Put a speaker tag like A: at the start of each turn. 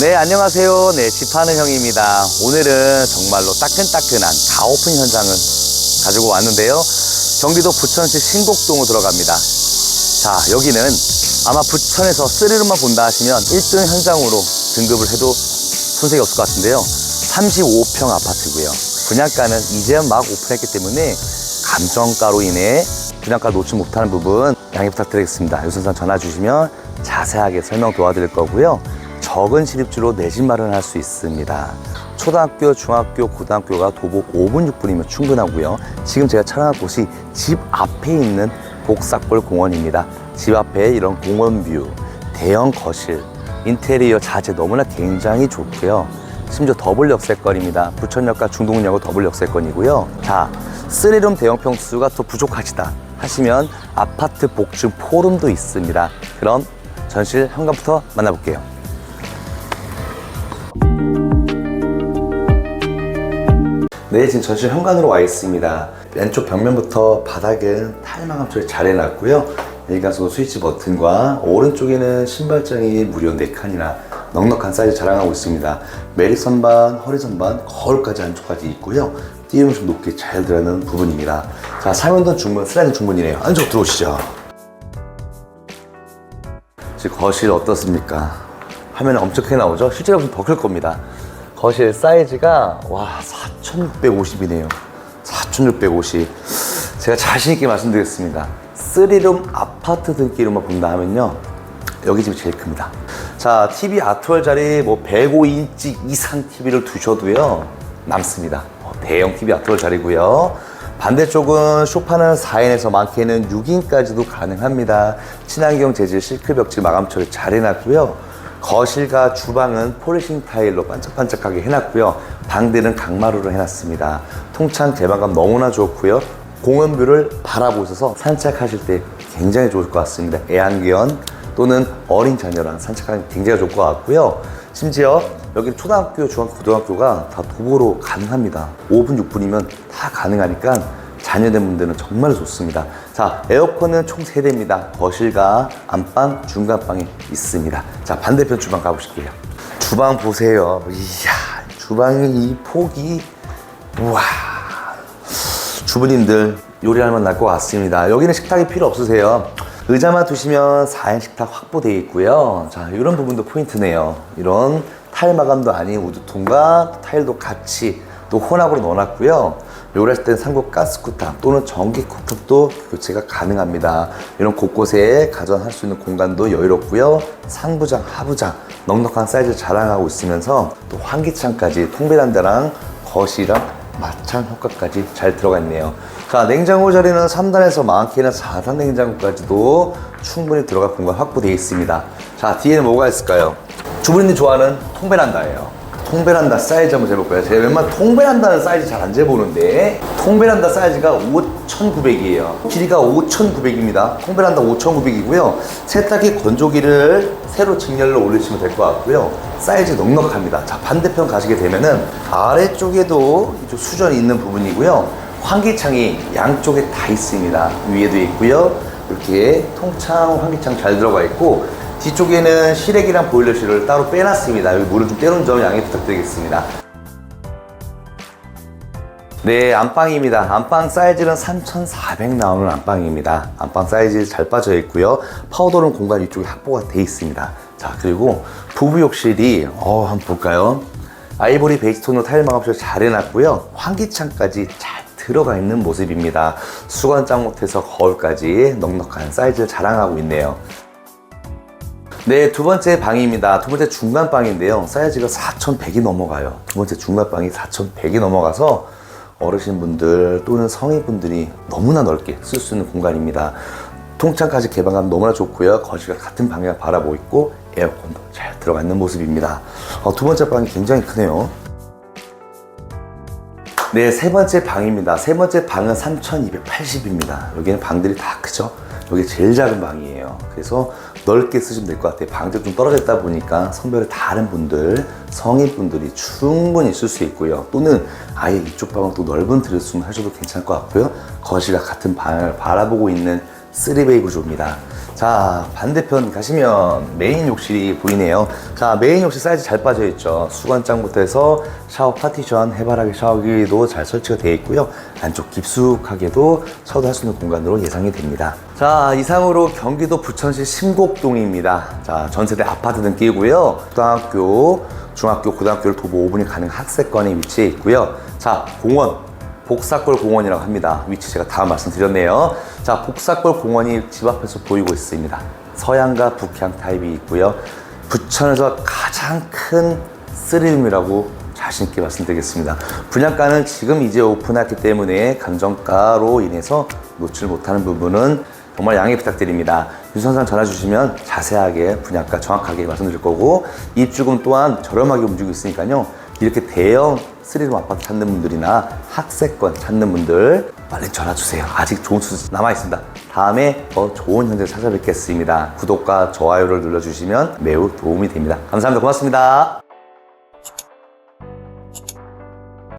A: 네, 안녕하세요. 네, 집하는 형입니다. 오늘은 정말로 따끈따끈한 가오픈 현장을 가지고 왔는데요. 경기도 부천시 신곡동으로 들어갑니다. 자, 여기는 아마 부천에서 스릴만 본다 하시면 1등 현장으로 등급을 해도 손색이 없을 것 같은데요. 35평 아파트고요. 분양가는 이제 막 오픈했기 때문에 감정가로 인해 분양가 놓지 못하는 부분 양해 부탁드리겠습니다. 유선상 전화 주시면 자세하게 설명 도와드릴 거고요. 적은 실입주로 내집 마련할 수 있습니다. 초등학교, 중학교, 고등학교가 도보 5분, 6분이면 충분하고요. 지금 제가 촬영한 곳이 집 앞에 있는 복삭골 공원입니다. 집 앞에 이런 공원 뷰, 대형 거실, 인테리어 자재 너무나 굉장히 좋고요. 심지어 더블 역세권입니다. 부천역과 중동역은 더블 역세권이고요. 자, 쓰리룸 대형 평수가 또 부족하시다 하시면 아파트 복층 포룸도 있습니다. 그럼 전실 현관부터 만나볼게요. 네, 지금 전실 현관으로 와 있습니다. 왼쪽 벽면부터 바닥은 타일망함 처리 잘 해놨고요. 일가소 스위치 버튼과 오른쪽에는 신발장이 무려 4칸이나 넉넉한 사이즈 자랑하고 있습니다. 메리 선반, 허리 선반, 거울까지 안쪽까지 있고요. 띄움이 좀 높게 잘 들어가는 부분입니다. 자, 사면동 중문, 슬라이드 중문이네요. 안쪽 들어오시죠. 지금 거실 어떻습니까? 화면에 엄청 크게 나오죠? 실제로 좀 더 클 겁니다. 거실 사이즈가 와 4,650이네요. 4,650. 제가 자신 있게 말씀드리겠습니다. 3룸 아파트 등기로만 본다 하면요. 여기 집이 제일 큽니다. 자, TV 아트월 자리 뭐 105인치 이상 TV를 두셔도요. 남습니다. 어, 대형 TV 아트월 자리고요. 반대쪽은 쇼파는 4인에서 많게는 6인까지도 가능합니다. 친환경 재질 실크 벽지 마감 처리 잘 해놨고요. 거실과 주방은 폴리싱 타일로 반짝반짝하게 해놨고요. 방들은 강마루로 해놨습니다. 통창 개방감 너무나 좋고요. 공원뷰를 바라보셔서 산책하실 때 굉장히 좋을 것 같습니다. 애완견 또는 어린 자녀랑 산책하기 굉장히 좋을 것 같고요. 심지어 여기 초등학교, 중학교, 고등학교가 다 도보로 가능합니다. 5분, 6분이면 다 가능하니까 자녀된 분들은 정말 좋습니다. 자, 에어컨은 총 3대입니다. 거실과 안방, 중간방이 있습니다. 자, 반대편 주방 가보실게요. 주방 보세요. 이야, 주방의 이 폭이, 우와. 주부님들 요리할 만날 것 같습니다. 여기는 식탁이 필요 없으세요. 의자만 두시면 4인 식탁 확보되어 있고요. 자, 이런 부분도 포인트네요. 이런 타일 마감도 아닌 우드통과 타일도 같이 또 혼합으로 넣어놨고요. 요리할 땐 삼국 가스쿠탑 또는 전기 쿠탑도 교체가 가능합니다. 이런 곳곳에 가전할 수 있는 공간도 여유롭고요. 상부장, 하부장 넉넉한 사이즈 자랑하고 있으면서 또 환기창까지 통배란다랑 거실이랑 마찬 효과까지 잘 들어가 있네요. 자, 냉장고 자리는 3단에서 많게는 4단 냉장고까지도 충분히 들어갈 공간 확보되어 있습니다. 자, 뒤에는 뭐가 있을까요? 주부님이 좋아하는 통베란다예요. 통베란다 사이즈 한번 재볼까요? 제가 웬만한 통베란다는 사이즈 잘 안 재보는데 통베란다 사이즈가 5,900이에요. 길이가 5,900입니다. 통베란다 5,900이고요. 세탁기 건조기를 세로 직렬로 올리시면 될 것 같고요. 사이즈 넉넉합니다. 자, 반대편 가시게 되면은 아래쪽에도 이쪽 수전이 있는 부분이고요. 환기창이 양쪽에 다 있습니다. 위에도 있고요. 이렇게 통창 환기창 잘 들어가 있고 뒤쪽에는 실외기랑 보일러실을 따로 빼놨습니다. 여기 물을 좀 떼놓은 점 양해 부탁드리겠습니다. 네, 안방입니다. 안방 사이즈는 3,400 나오는 안방입니다. 안방 사이즈 잘 빠져 있고요. 파우더룸 공간 이쪽에 확보가 돼 있습니다. 자, 그리고 부부 욕실이 어, 한번 볼까요? 아이보리 베이스 톤으로 타일 마감실 잘 해놨고요. 환기창까지 잘 들어가 있는 모습입니다. 수건장 못해서 거울까지 넉넉한 사이즈를 자랑하고 있네요. 네, 두 번째 방입니다. 두 번째 중간 방인데요. 사이즈가 4,100이 넘어가요. 두 번째 중간 방이 4,100이 넘어가서 어르신분들 또는 성인분들이 너무나 넓게 쓸 수 있는 공간입니다. 통창까지 개방감 너무나 좋고요. 거실과 같은 방향 바라보고 있고 에어컨도 잘 들어가 있는 모습입니다. 어, 두 번째 방이 굉장히 크네요. 네, 세 번째 방입니다. 세 번째 방은 3280입니다. 여기는 방들이 다 크죠? 여기 제일 작은 방이에요. 그래서 넓게 쓰시면 될 것 같아요. 방들 좀 떨어져 있다 보니까 성별이 다른 분들, 성인분들이 충분히 쓸 수 있고요. 또는 아예 이쪽 방은 또 넓은 드레스룸 하셔도 괜찮을 것 같고요. 거실과 같은 방을 바라보고 있는 3베이 구조입니다. 자, 자, 반대편 가시면 메인 욕실이 보이네요. 자, 메인 욕실 사이즈 잘 빠져 있죠. 수건장부터 해서 샤워 파티션, 해바라기 샤워기도 잘 설치가 되어 있고요. 안쪽 깊숙하게도 샤워할 수 있는 공간으로 예상이 됩니다. 자, 이상으로 경기도 부천시 심곡동입니다. 자, 전세대 아파트는 끼고요. 고등학교, 중학교, 고등학교를 도보 5분이 가능한 학세권에 위치해 있고요. 자, 공원, 복사골 공원이라고 합니다. 위치 제가 다 말씀드렸네요. 자, 복사골 공원이 집 앞에서 보이고 있습니다. 서양과 북향 타입이 있고요. 부천에서 가장 큰 쓰리룸이라고 자신있게 말씀드리겠습니다. 분양가는 지금 이제 오픈했기 때문에 감정가로 인해서 놓칠 못하는 부분은 정말 양해 부탁드립니다. 유선상 전화 주시면 자세하게 분양가 정확하게 말씀드릴 거고 입주금 또한 저렴하게 움직이고 있으니까요. 이렇게 대형 스리룸 아파트 찾는 분들이나 학세권 찾는 분들 빨리 전화 주세요. 아직 좋은 수수 남아 있습니다. 다음에 더 좋은 현재 찾아뵙겠습니다. 구독과 좋아요를 눌러주시면 매우 도움이 됩니다. 감사합니다. 고맙습니다.